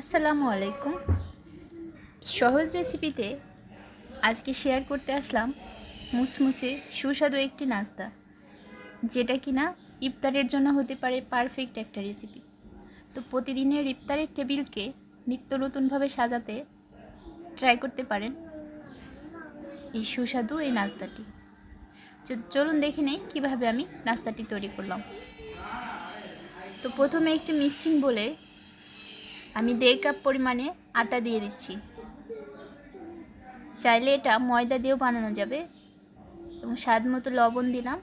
আসসালামু আলাইকুম। সহজ রেসিপিতে আজকে শেয়ার করতে আসলাম মুচমুচে সুস্বাদু একটি নাস্তা, যেটা কিনা ইফতারের জন্য হতে পারে পারফেক্ট একটা রেসিপি তো প্রতিদিনের ইফতারের টেবিলকে নিত্য নতুনভাবে সাজাতে ট্রাই করতে পারেন এই সুস্বাদু এই নাস্তাটি। চলুন দেখে নেই কীভাবে আমি নাস্তাটি তৈরি করলাম। তো প্রথমে একটি মিক্সিং বলে আমি দেড় কাপ পরিমাণে আটা দিয়ে দিচ্ছি। চাইলে এটা ময়দা দিয়েও বানানো যাবে এবং স্বাদ মতো লবণ দিলাম।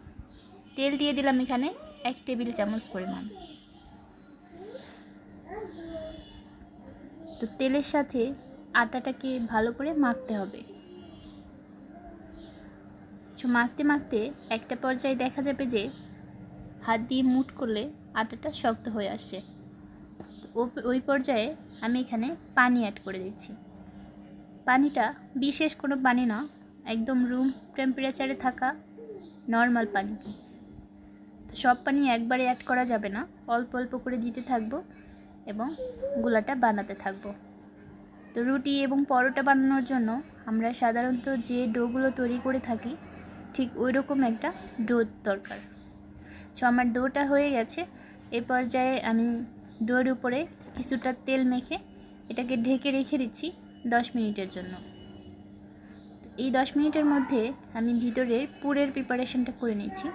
তেল দিয়ে দিলাম এখানে এক টেবিল চামচ পরিমাণ। তো তেলের সাথে আটাটাকে ভালো করে মাখতে হবে। মাখতে মাখতে একটা পর্যায়ে দেখা যাবে যে হাত দিয়ে মুট করলে আটাটা শক্ত হয়ে আসছে ওই পর্যায়ে আমি এখানে পানি অ্যাড করে দিচ্ছি। পানিটা বিশেষ কোনো পানি না, একদম রুম টেম্পারেচারে থাকা নর্মাল পানি। সব পানি একবারে অ্যাড করা যাবে না, অল্প অল্প করে দিতে থাকব এবং গোলাটা বানাতে থাকব। তো রুটি এবং পরোটা বানানোর জন্য আমরা সাধারণত যে ডোগুলো তৈরি করে থাকি, ঠিক ওই রকম একটা ডো দরকার। সো আমার ডোটা হয়ে গেছে, এ পর্যায়ে আমি ডোর উপরে কিছুটা তেল মেখে এটাকে ঢেকে রেখে দিচ্ছি দশ মিনিটের জন্য। এই দশ মিনিটের মধ্যে আমি ভিতরের পুরের প্রিপারেশনটা করে নিচ্ছি।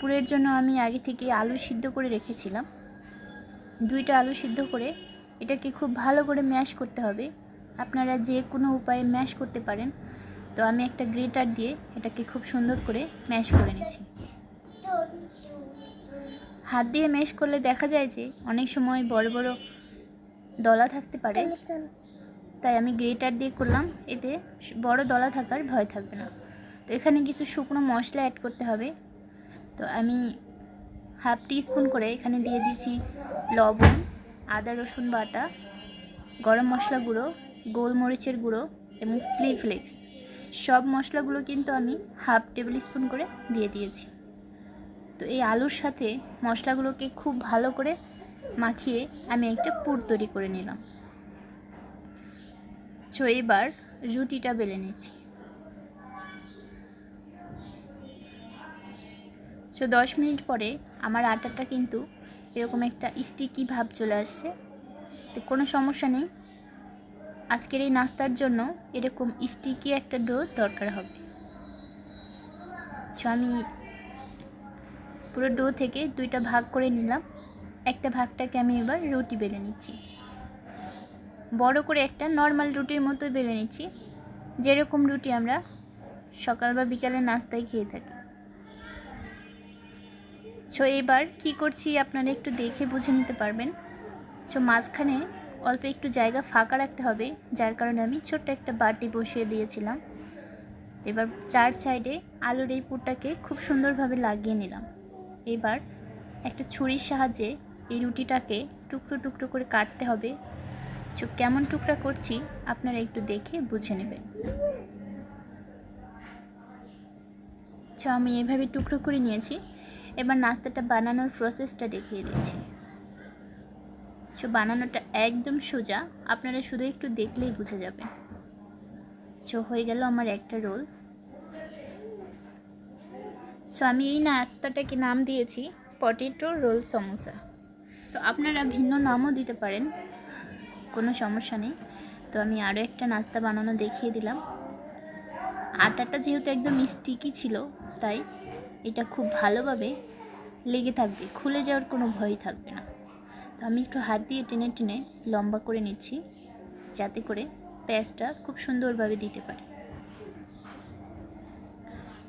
পুরের জন্য আমি আগে থেকে আলু সিদ্ধ করে রেখেছিলাম। দুইটা আলু সিদ্ধ করে এটাকে খুব ভালো করে ম্যাশ করতে হবে। আপনারা যে কোনো উপায়ে ম্যাশ করতে পারেন। তো আমি একটা গ্রেটার দিয়ে এটাকে খুব সুন্দর করে ম্যাশ করে নিচ্ছি। হাত দিয়ে মেশ করলে দেখা যায় যে অনেক সময় বড় বড় দলা থাকতে পারে। তাই আমি গ্রেটার দিয়ে করলাম এতে বড় দলা থাকার ভয় থাকবে না। তো এখানে কিছু শুকনো মশলা অ্যাড করতে হবে। তো আমি হাফ টি স্পুন করে এখানে দিয়ে দিয়েছি লবণ আদা রসুন বাটা গরম মশলা গুঁড়ো গোলমরিচের গুঁড়ো এবং স্লি ফ্লেক্স সব মশলাগুলো কিন্তু আমি হাফ টেবিল স্পুন করে দিয়ে দিয়েছি। তো এই আলুর সাথে মশলাগুলোকে খুব ভালো করে মাখিয়ে আমি একটা পুর তৈরি করে নিলাম। সো এবার রুটিটা বেলে নিচ্ছি। সো দশ মিনিট পরে আমার আটাটা কিন্তু এরকম একটা স্টিকি ভাব চলে আসছে। তো কোনো সমস্যা নেই। আজকের এই নাস্তার জন্য এরকম স্টিকি একটা ডো দরকার হবে। সো আমি পুরো ডো থেকে দুইটা ভাগ করে নিলাম। একটা ভাগটাকে আমি এবার রুটি বেলে নিচ্ছি। বড় করে একটা নর্মাল রুটির মতো বেলে নিচ্ছি। যেরকম রুটি আমরা সকাল বা বিকালে নাস্তায় খেয়ে থাকি। সো এবার কি করছি আপনারা একটু দেখে বুঝে নিতে পারবেন। সো মাঝখানে অল্প একটু জায়গা ফাঁকা রাখতে হবে, যার কারণে আমি ছোট্ট একটা বাটি বসিয়ে দিয়েছিলাম। এবার চার সাইডে আলুর এই পুরটাকে খুব সুন্দরভাবে লাগিয়ে নিলাম। এবার একটা ছুরির সাহায্যে এই রুটিটাকে টুকরো টুকরো করে কাটতে হবে। সো কেমন টুকরা করছি আপনারা একটু দেখে বুঝে নেবেন। সো আমি এভাবে টুকরো করে নিয়েছি। এবার নাস্তাটা বানানোর প্রসেসটা দেখিয়ে দিচ্ছি। সো বানানোটা একদম সোজা। আপনারা শুধু একটু দেখলেই বুঝে যাবেন। সো হয়ে গেল আমার একটা রোল সো আমি এই নাস্তাটাকে নাম দিয়েছি পটেটো রোল সমোসা তো আপনারা ভিন্ন নামও দিতে পারেন, কোনো সমস্যা নেই। তো আমি আরও একটা নাস্তা বানানো দেখিয়ে দিলাম। আটাটা যেহেতু একদম স্টিকি ছিল, তাই এটা খুব ভালোভাবে লেগে থাকবে, খুলে যাওয়ার কোনো ভয় থাকবে না। তো আমি একটু হাত দিয়ে টেনে টেনে লম্বা করে নিচ্ছি, যাতে করে প্যাঁচটা খুব সুন্দরভাবে দিতে পারি।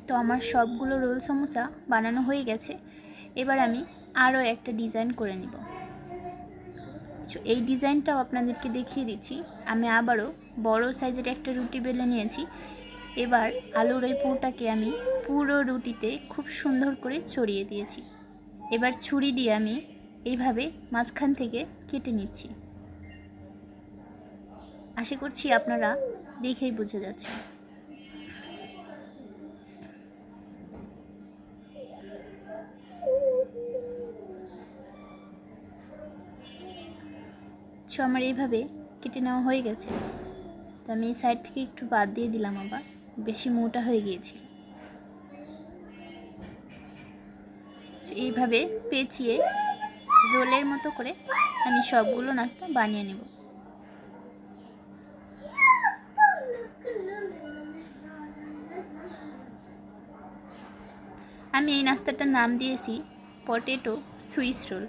তো আমার সবগুলো রোল সমোসা বানানো হয়ে গেছে। এবার আমি আরও একটা ডিজাইন করে নিব। এই ডিজাইনটাও আপনাদেরকে দেখিয়ে দিচ্ছি। আমি আবারও বড় সাইজের একটা রুটি বেলে নিয়েছি। এবার আলুর এই পুরটাকে আমি পুরো রুটিতে খুব সুন্দর করে ছড়িয়ে দিয়েছি। এবার ছুরি দিয়ে আমি এইভাবে মাঝখান থেকে কেটে নিচ্ছি। আশা করছি আপনারা দেখেই বুঝে যাচ্ছে সো আমার এইভাবে কেটে নেওয়া হয়ে গেছে। তো আমি এই সাইড থেকে একটু বাদ দিয়ে দিলাম আবার, বেশি মোটা হয়ে গিয়েছিল। এইভাবে পেঁচিয়ে রোলের মতো করে আমি সবগুলো নাস্তা বানিয়ে নেব। আমি এই নাস্তাটার নাম দিয়েছি, পটেটো সুইস রোল।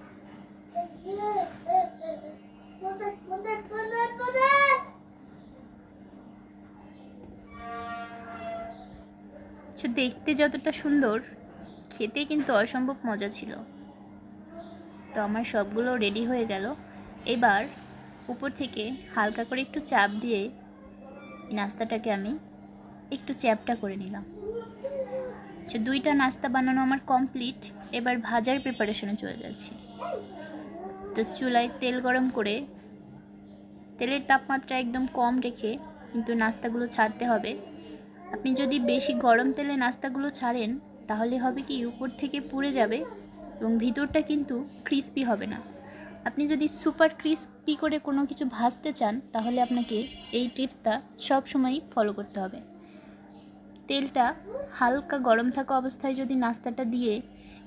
দেখতে যতটা সুন্দর, খেতে কিন্তু অসম্ভব মজা ছিল। তো আমার সবগুলো রেডি হয়ে গেল। এবার উপর থেকে হালকা করে একটু চাপ দিয়ে নাস্তাটাকে আমি একটু চ্যাপটা করে নিলাম। তো দুইটা নাস্তা বানানো আমার কমপ্লিট এবার ভাজার প্রিপারেশনে চলে যাচ্ছি। তো চুলায় তেল গরম করে তেলের তাপমাত্রা একদম কম রেখে কিন্তু নাস্তাগুলো ছাড়তে হবে। আপনি যদি বেশি গরম তেলে নাস্তাগুলো ছাড়েন, তাহলে হবে কি উপর থেকে পুড়ে যাবে এবং ভিতরটা কিন্তু ক্রিস্পি হবে না। আপনি যদি সুপার ক্রিস্পি করে কোনো কিছু ভাজতে চান, তাহলে আপনাকে এই টিপসটা সবসময়ই ফলো করতে হবে। তেলটা হালকা গরম থাকা অবস্থায় যদি নাস্তাটা দিয়ে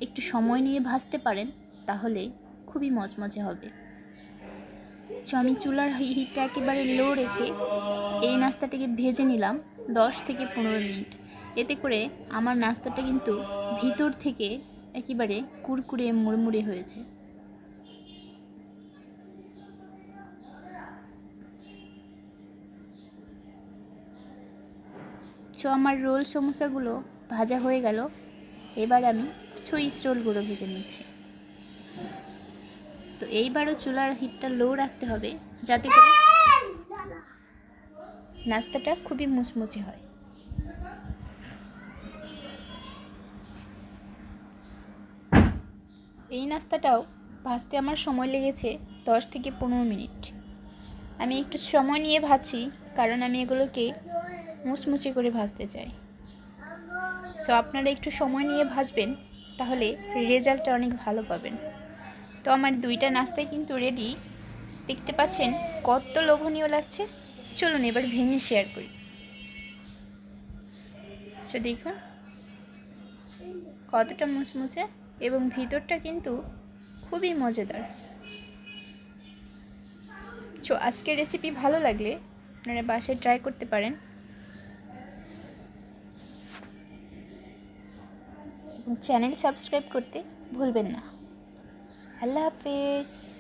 একটু সময় নিয়ে ভাজতে পারেন, তাহলে খুবই মজমজে হবে। তো আমি চুলার হিটটা একেবারে লো রেখে এই নাস্তাটাকে ভেজে নিলাম দশ থেকে পনেরো মিনিট। এতে করে আমার নাস্তাটা কিন্তু ভিতর থেকে একেবারে কুরকুরে মুড়মুড়ে হয়েছে। তো আমার রোল সমোসাগুলো ভাজা হয়ে গেল। এবার আমি সুইস রোলগুলো ভেজে নিচ্ছি। তো এইবারও চুলার হিটটা লো রাখতে হবে, যাতে করে নাস্তাটা খুবই মুচমুচে হয়। এই নাস্তাটাও ভাজতে আমার সময় লেগেছে দশ থেকে পনেরো মিনিট। আমি একটু সময় নিয়ে ভাজছি, কারণ আমি এগুলোকে মুচমুচে করে ভাজতে চাই। সো আপনারা একটু সময় নিয়ে ভাজবেন, তাহলে রেজাল্টটা অনেক ভালো পাবেন। তো আমার দুইটা নাস্তাই কিন্তু রেডি দেখতে পাচ্ছেন কত লোভনীয় লাগছে। চলুন এবার ভেঙে শেয়ার করি। তো দেখুন, কতটা মুচমুচে এবং ভিতরটা কিন্তু খুবই মজাদার। তো আজকের রেসিপি ভালো লাগলে আপনারা বাসায় ট্রাই করতে পারেন। চ্যানেল সাবস্ক্রাইব করতে ভুলবেন না। আল্লাহ হাফেজ